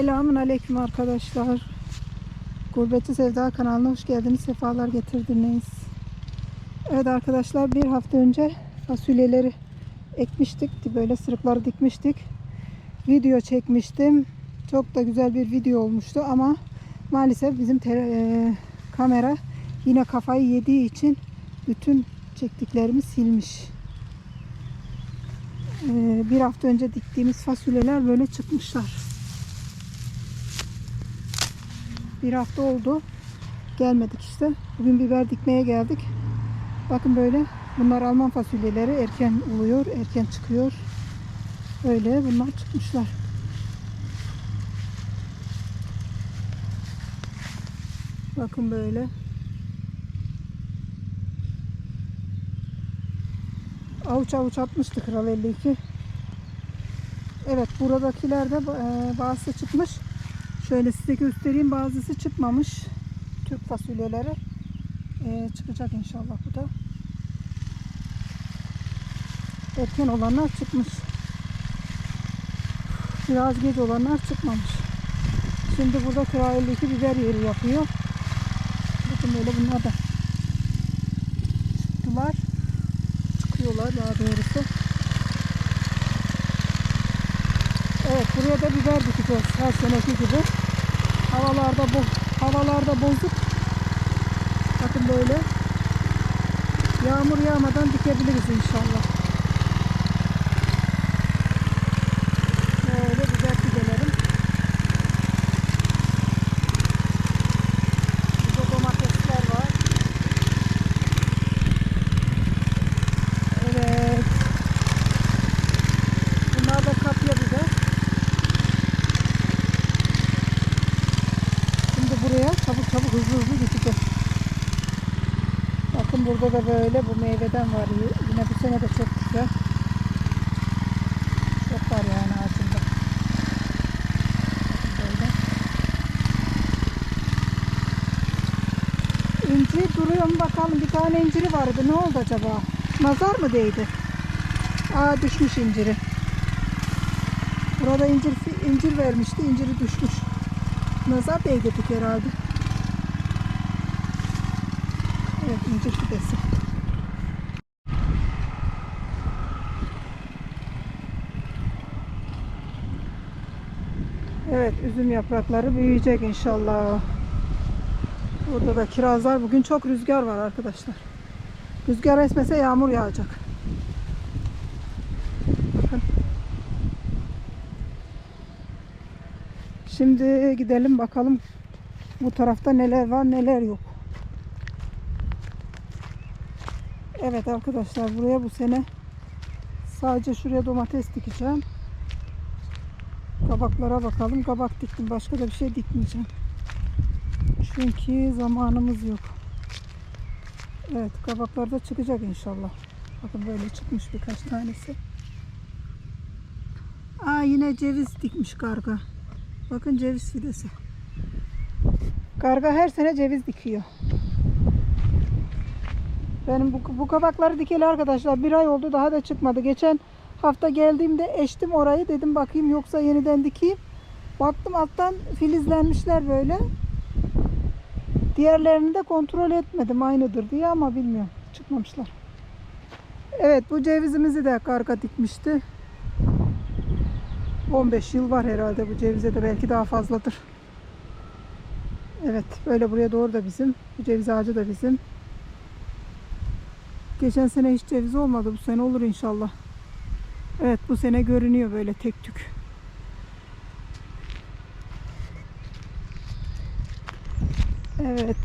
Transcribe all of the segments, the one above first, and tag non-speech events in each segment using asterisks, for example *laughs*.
Selamun Aleyküm arkadaşlar. Gurbetçi Sevda kanalına hoş geldiniz. Sefalar getirdiniz. Evet arkadaşlar bir hafta önce fasulyeleri ekmiştik. Böyle sırıkları dikmiştik. Video çekmiştim. Çok da güzel bir video olmuştu ama maalesef bizim e, kamera yine kafayı yediği için bütün çektiklerimi silmiş. E, bir hafta önce diktiğimiz fasulyeler böyle çıkmışlar. Bir hafta oldu. Gelmedik işte. Bugün biber dikmeye geldik. Bakın böyle. Bunlar Alman fasulyeleri. Erken oluyor. Erken çıkıyor. Böyle bunlar çıkmışlar. Bakın böyle. Avuç avuç atmıştı Kral 52. Evet buradakiler de e, bazısı çıkmış. Şöyle size göstereyim. Bazısı çıkmamış. Türk fasulyeleri. Ee, çıkacak inşallah bu da. Erken olanlar çıkmış. Biraz geç olanlar çıkmamış. Şimdi burada Kira 52 biber yeri yapıyor. Bakın böyle bunlar da çıktılar. Çıkıyorlar daha doğrusu. Evet buraya da biber dikeceğiz her seneki gibi. Havalarda bu havalarda bozuk. Bakın böyle. Yağmur yağmadan dikebiliriz inşallah. Böyle biber fidelerim. Burada domatesler var. Evet. Bunlar da kapya biber. Şimdi buraya çabuk çabuk hızlı hızlı dikeceğiz. Bakın burada da böyle bu meyveden var. Yine bu sene de çok güzel. Çok var yani ağacında. Böyle. İncir duruyor mu bakalım. Bir tane inciri vardı. Ne oldu acaba? Nazar mı değdi? Aa düşmüş inciri. Burada incir incir vermişti. İnciri düşmüş. Nazar değdirdik herhalde. Evet fidesi. Evet üzüm yaprakları büyüyecek inşallah. Burada da kirazlar. Bugün çok rüzgar var arkadaşlar. Rüzgar esmese yağmur yağacak. Bakın. Şimdi gidelim bakalım bu tarafta neler var neler yok. Evet arkadaşlar buraya bu sene sadece şuraya domates dikeceğim. Kabaklara bakalım. Kabak diktim. Başka da bir şey dikmeyeceğim. Çünkü zamanımız yok. Evet kabaklar da çıkacak inşallah. Bakın böyle çıkmış birkaç tanesi. Aa yine ceviz dikmiş karga. Bakın ceviz fidesi. Karga her sene ceviz dikiyor. Benim bu, bu kabakları dikeli arkadaşlar bir ay oldu daha da çıkmadı. Geçen hafta geldiğimde eştim orayı dedim bakayım yoksa yeniden dikeyim. Baktım alttan filizlenmişler böyle. Diğerlerini de kontrol etmedim aynıdır diye ama bilmiyorum. Çıkmamışlar. Evet bu cevizimizi de karga dikmişti. 15 yıl var herhalde bu cevize de belki daha fazladır. Evet böyle buraya doğru da bizim. Bu ceviz ağacı da bizim. Geçen sene hiç ceviz olmadı. Bu sene olur inşallah. Evet bu sene görünüyor böyle tek tük. Evet.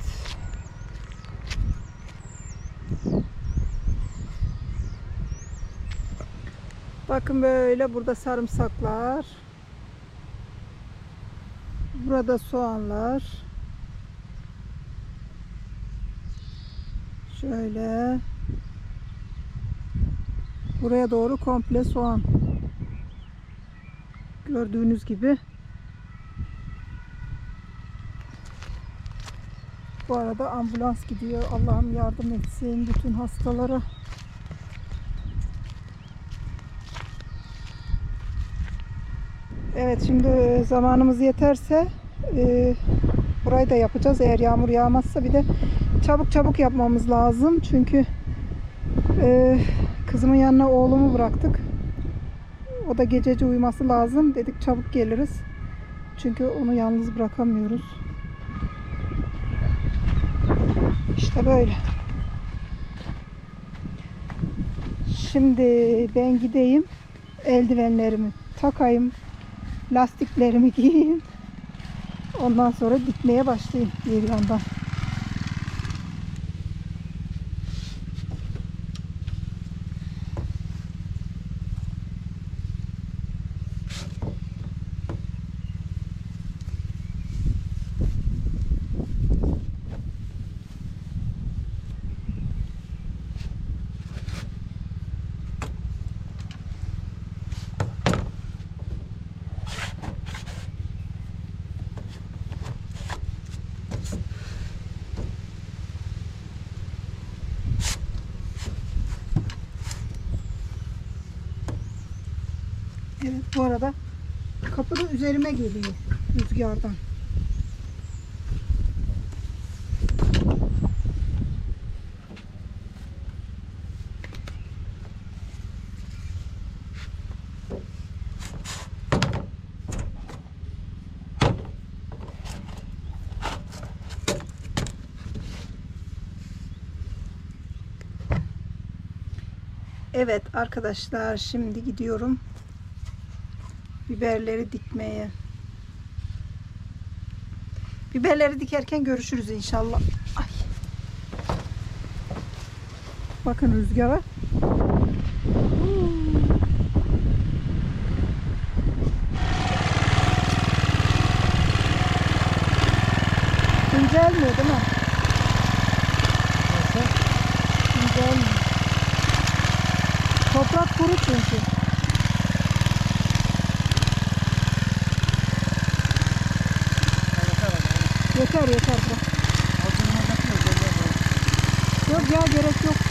Bakın böyle burada sarımsaklar. Burada soğanlar. Şöyle. Buraya doğru komple soğan. Gördüğünüz gibi. Bu arada ambulans gidiyor. Allah'ım yardım etsin bütün hastalara. Evet şimdi e, zamanımız yeterse e, burayı da yapacağız. Eğer yağmur yağmazsa bir de çabuk çabuk yapmamız lazım. Çünkü e, kızımın yanına oğlumu bıraktık. O da gececi uyuması lazım. Dedik çabuk geliriz. Çünkü onu yalnız bırakamıyoruz. İşte böyle. Şimdi ben gideyim. Eldivenlerimi takayım. Lastiklerimi giyeyim. Ondan sonra dikmeye başlayayım bir yandan. Evet bu arada kapı üzerime geliyor rüzgardan. Evet arkadaşlar şimdi gidiyorum biberleri dikmeye. Biberleri dikerken görüşürüz inşallah. Ay. Bakın rüzgara. İncelmiyor değil mi? İncelmiyor. Toprak kuru çünkü. Yeter yeter bırak. Yok ya gerek yok.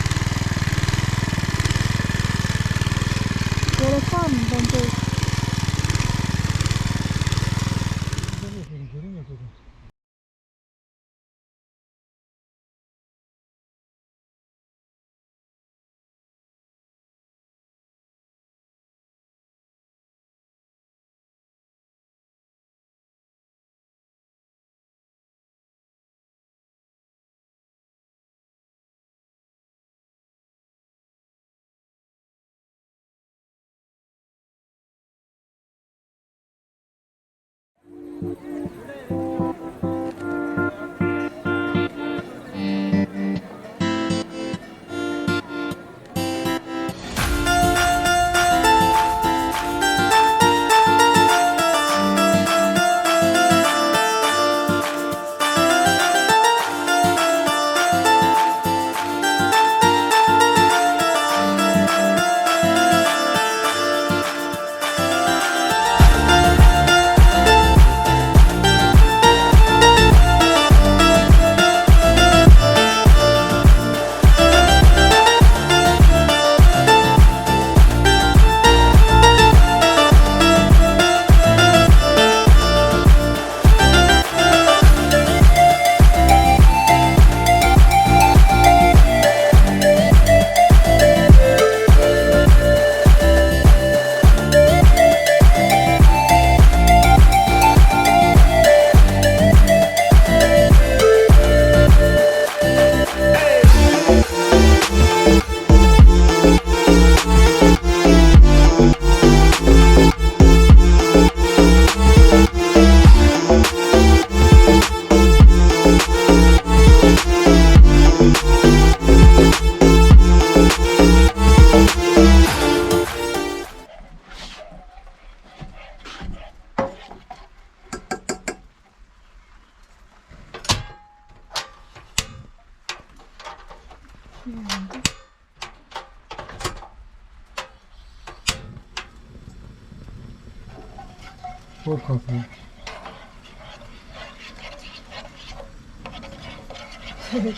Bol *laughs* kapı.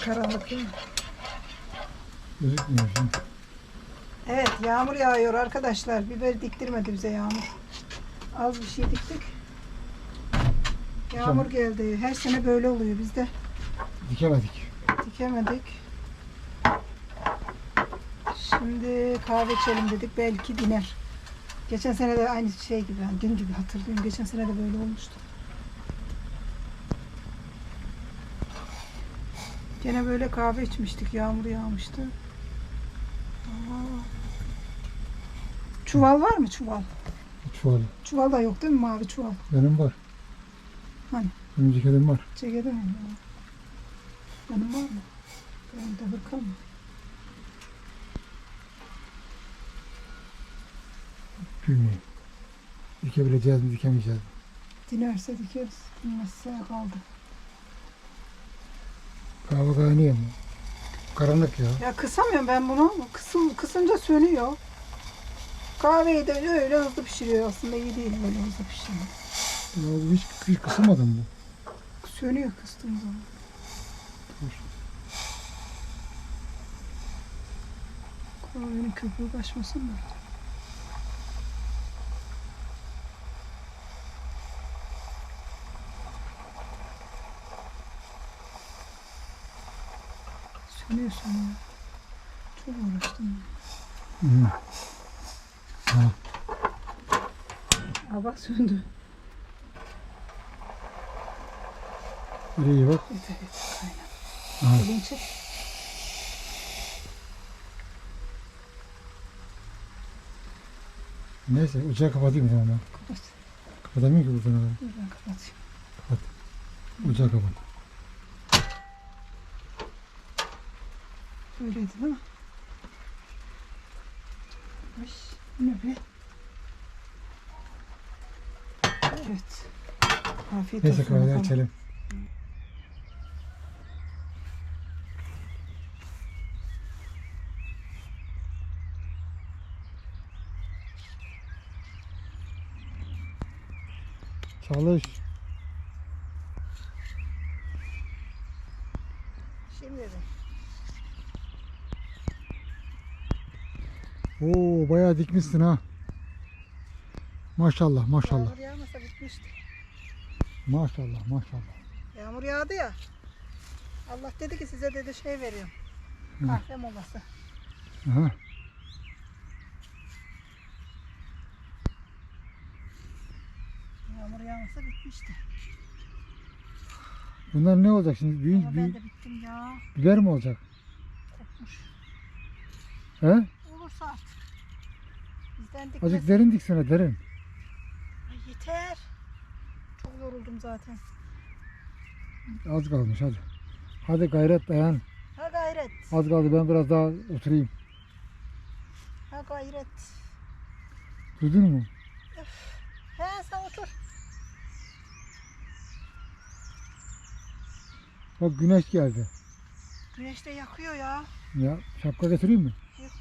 Karanlık değil mi? Gözükmüyor şimdi. Evet yağmur yağıyor arkadaşlar. Biber diktirmedi bize yağmur. Az bir şey diktik. Yağmur geldi. Her sene böyle oluyor bizde. Dikemedik. Dikemedik. Şimdi kahve içelim dedik. Belki diner. Geçen sene de aynı şey gibi. Yani dün gibi hatırlıyorum. Geçen sene de böyle olmuştu. Gene böyle kahve içmiştik. Yağmur yağmıştı. Aa. Çuval var mı çuval? Çuval. Çuval da yok değil mi mavi çuval? Benim var. Hani? Benim ceketim var. Çekede mi? Benim var mı? Ben de bakalım. Bilmiyorum. Dikebileceğiz mi dikemeyeceğiz mi? Dinerse dikeriz. Dinmezse kaldı. Kahve kaynıyor mu? Karanlık ya. Ya kısamıyorum ben bunu. Kısım, kısınca sönüyor. Kahveyi de öyle hızlı pişiriyor aslında iyi değil böyle hızlı pişirmek. Ya hiç, hiç kısılmadım bu. Sönüyor kıstığım zaman. Kahvenin köpüğü kaçmasın da. Sönüyor sönüyor. Çok uğraştım. Hı. Aa bak söndü. Böyle iyi bak. Yeter kaynar. Aha. Elini çek. Neyse ocağı kapatayım o zaman ben. Kapat. Kapatamıyorum ki buradan. adam. Ben kapatayım. Ocağı kapat. Böyleydi değil mi? Ay, ne be? Evet. Afiyet Neyse olsun. kahveyi bakalım. içelim. Çalış. Şimdi de. Oo bayağı dikmişsin ha. Maşallah maşallah. Yağmur yağmasa bitmişti. Maşallah maşallah. Yağmur yağdı ya. Allah dedi ki size dedi şey veriyorum. Hı. Kahve molası. Aha. Yağmur yağmasa bitmişti. Bunlar ne olacak şimdi? Büyük, Ama ben de bittim ya. biber mi olacak? Kopmuş. He? Olursa artık. Bizden dikmez. Azıcık derin diksene derin. Ay yeter. Çok yoruldum zaten. Az kalmış hadi. Hadi gayret dayan. Ha gayret. Az kaldı ben biraz daha oturayım. Ha gayret. Duydun mu? He sen otur. Bak güneş geldi. Güneş de yakıyor ya. Ya şapka getireyim mi? Yok.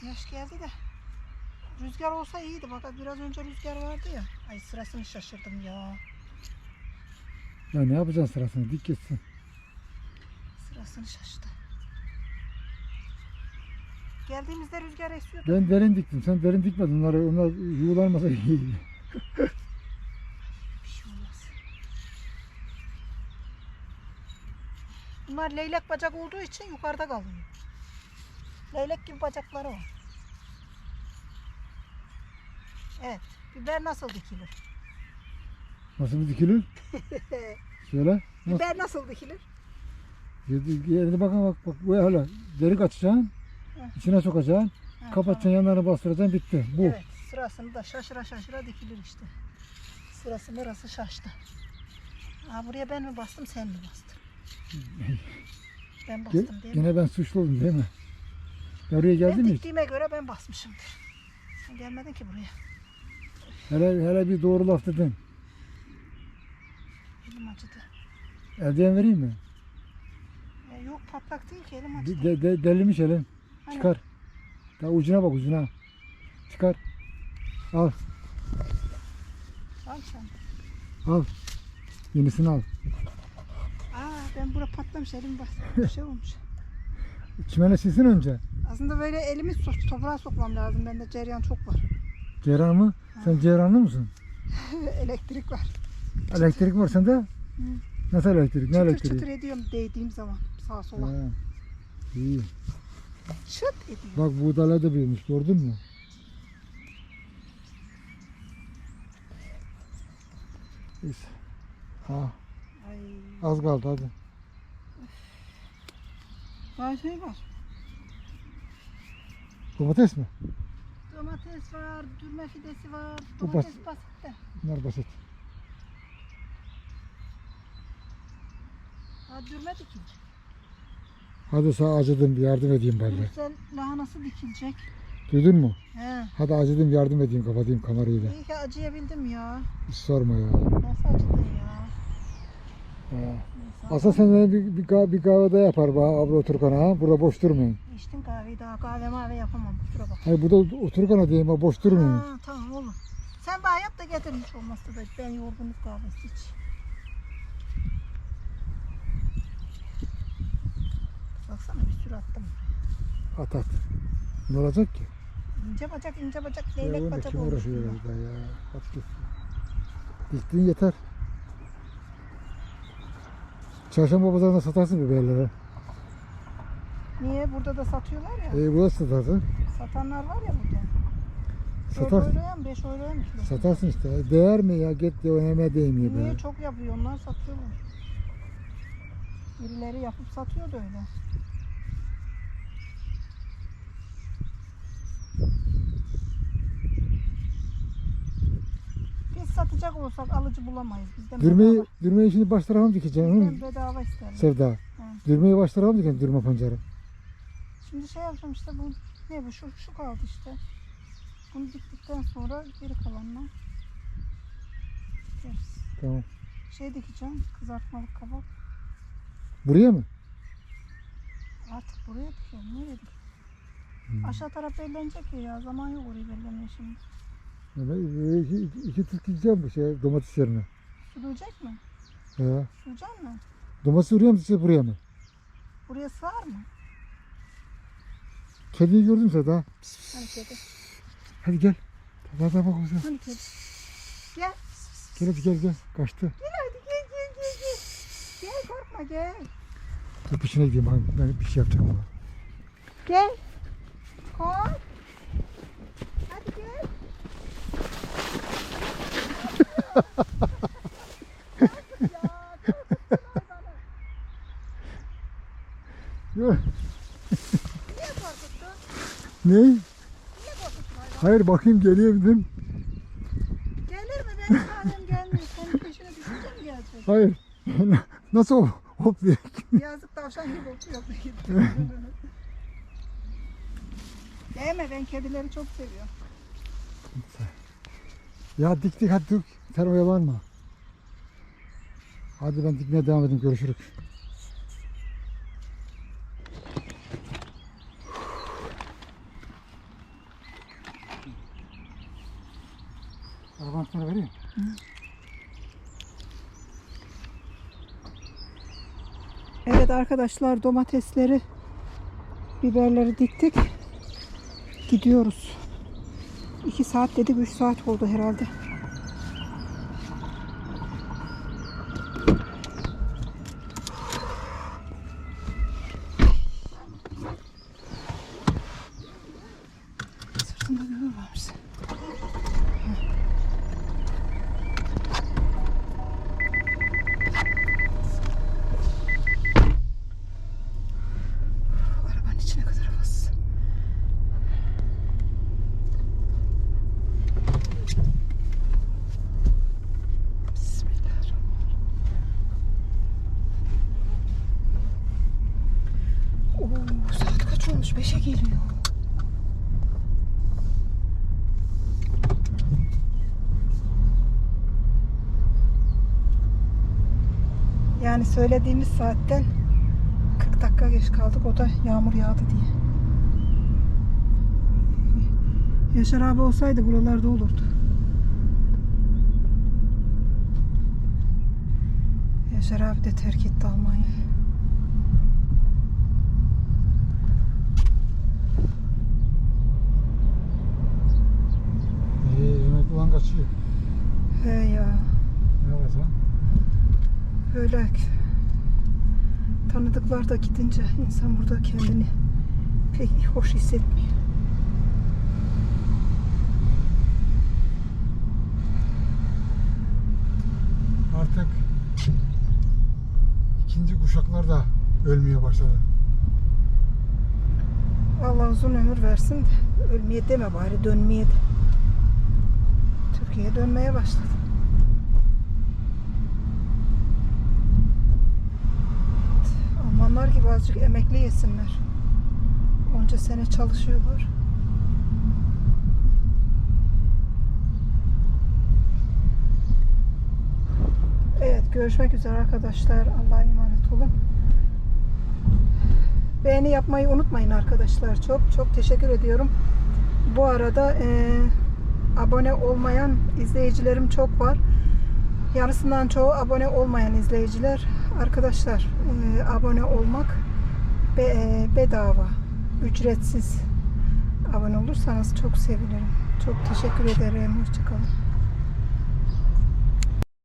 Güneş geldi de. Rüzgar olsa iyiydi. Bak biraz önce rüzgar vardı ya. Ay sırasını şaşırdım ya. Ya ne yapacaksın sırasını? Dik gitsin. Sırasını şaştı. Geldiğimizde rüzgar esiyordu. Ben derin diktim. Sen derin dikmedin. Onlar, onlar yuvarlanmasa iyi. Bir şey olmaz. Bunlar leylek bacak olduğu için yukarıda kalıyor. Leylek gibi bacakları var. Evet. Biber nasıl dikilir? Nasıl bir dikilir? *laughs* Söyle. Nasıl? Biber nasıl dikilir? Yedi- bakın bak bak bu öyle. Derik açacaksın. Hı. içine sokacaksın. Ha, Kapatacaksın yanlarını bastıracaksın bitti. Bu. Evet. Sırasını da şaşıra şaşıra dikilir işte. Sırası mırası şaştı. Aa, buraya ben mi bastım sen mi bastın? Ben bastım değil mi? Gene ben suçlu oldum değil mi? Ya oraya Ben geldin mi diktiğime göre ben basmışımdır. Sen gelmedin ki buraya. Hele, hele bir doğru laf dedin. Elim acıdı. Eldiven vereyim mi? Ya yok patlak değil ki elim acıdı. De, de, delimiş elin. Hani? Çıkar. Daha ucuna bak ucuna. Çıkar. Al Al sen. al. Yenisini al. Aa ben bura patlamış elim bak. Bir şey olmuş. Çimene silsin önce. Aslında böyle elimi so- toprağa sokmam lazım. Bende cereyan çok var. Ceyran mı? Sen Ceyranlı mısın? *laughs* Elektrik var. Elektrik var sende? Nasıl elektrik? Ne Çıtır elektriği? çıtır ediyorum değdiğim zaman sağa sola. Ha, İyi. Çıt ediyor. Bak buğdaylar da büyümüş gördün mü? Neyse. Ha, Ay. az kaldı hadi. Daha şey var. Domates mi? Domates var, dürme fidesi var. Bu Domates bas- basit de. Bunlar basit. Ha, dürme dikilecek. Hadi sana acıdım bir yardım edeyim bari. Brüksel lahanası dikilecek. Duydun mu? He. Hadi acıdım yardım edeyim kapatayım kamerayı da. İyi ki acıyabildim ya. Hiç sorma ya. Nasıl acıdın ya? Ha. Aslında senden bir, bir, kahve, bir kahve daha yapar bana abla otururken ha. Burada boş durmayın. İçtim kahveyi daha kahve mavi yapamam kusura bak. Hayır burada otururken diyeyim ha boş durmayın. Ha, tamam olur. Sen bana yap da getir hiç olmazsa da ben yorgunluk kahvesi iç. Baksana bir sürü attım. At at. Ne olacak ki? İnce bacak ince bacak leylek bacak kim olmuş. uğraşıyor ya? At git. Diktiğin yeter. Çarşamba pazarında satarsın biberleri. Niye? Burada da satıyorlar ya. E burada satarsın. Satanlar var ya burada. 4 Satarsın. euroya mı 5 euroya mı kilo? Satarsın işte. Değer mi ya? Git de yemeğe değmiyor. Niye çok yapıyor onlar satıyorlar. Birileri yapıp satıyor da öyle. Biz satacak olsak alıcı bulamayız. Bizden Dürmeyi, bedava, dürmeyi şimdi baş tarafa mı dikeceksin? bizden bedava isterler. Sevda. Dürmeyi baş tarafa mı dikeceksin dürme pancarı? Şimdi şey yapacağım işte bu ne bu şu, şu kaldı işte. Bunu diktikten sonra geri kalanla dikeriz. Tamam. Şey dikeceğim kızartmalık kabak. Buraya mı? Artık buraya dikelim. Nereye dikelim? Hmm. Aşağı taraf bellenecek ya, ya. Zaman yok orayı bellemeye şimdi. Ya ben, e, iki, iki, tut gideceğim bu şey domates yerine. Sulayacak mı? Ya. Sulayacak mı? Domates oraya mı dikeceğiz buraya mı? Buraya sığar mı? Kediyi gördün Sevda. Hani kedi? Hadi gel. Hadi bak bak. bak. Hani kedi? Gel. Gel hadi gel gel. Kaçtı. Gel hadi gel gel gel gel. Gel korkma gel. Dur peşine gideyim. Ben bir şey yapacağım. Gel. Kork. Hadi gel. Yok. Niye korkuttun? Ne? Niye korkuttun? Hayır bakayım geliyor dedim. Gelir mi? Benim tanem gelmiyor. Senin peşine düşünce mi gelecek? Hayır. *laughs* Nasıl? Hop diye. Yazık tavşan gibi oturuyor. *laughs* Değme ben kedileri çok seviyorum. Ya dik dik hadi dur. Sen oyalanma. Hadi ben dikmeye devam edeyim. Görüşürüz. Arabanın sana vereyim. Evet arkadaşlar domatesleri, biberleri diktik. Gidiyoruz. 2 saat dedik 3 saat oldu herhalde. Geliyor. Yani söylediğimiz saatten 40 dakika geç kaldık. O da yağmur yağdı diye. Yaşar abi olsaydı buralarda olurdu. Yaşar abi de terk etti Almanya'yı. İyi. Zaman kaçıyor. He ya. Ne yapacağız? Böyle tanıdıklar da gidince insan burada kendini pek hoş hissetmiyor. Artık ikinci kuşaklar da ölmeye başladı. Allah uzun ömür versin de ölmeye deme bari dönmeye de. Türkiye'ye dönmeye başladı. Almanlar gibi azıcık emekli yesinler. Onca sene çalışıyorlar. Evet görüşmek üzere arkadaşlar. Allah'a emanet olun. Beğeni yapmayı unutmayın arkadaşlar. Çok çok teşekkür ediyorum. Bu arada e, abone olmayan izleyicilerim çok var. Yarısından çoğu abone olmayan izleyiciler. Arkadaşlar e, abone olmak be, e, bedava, ücretsiz. Abone olursanız çok sevinirim. Çok teşekkür ederim. Hoşçakalın.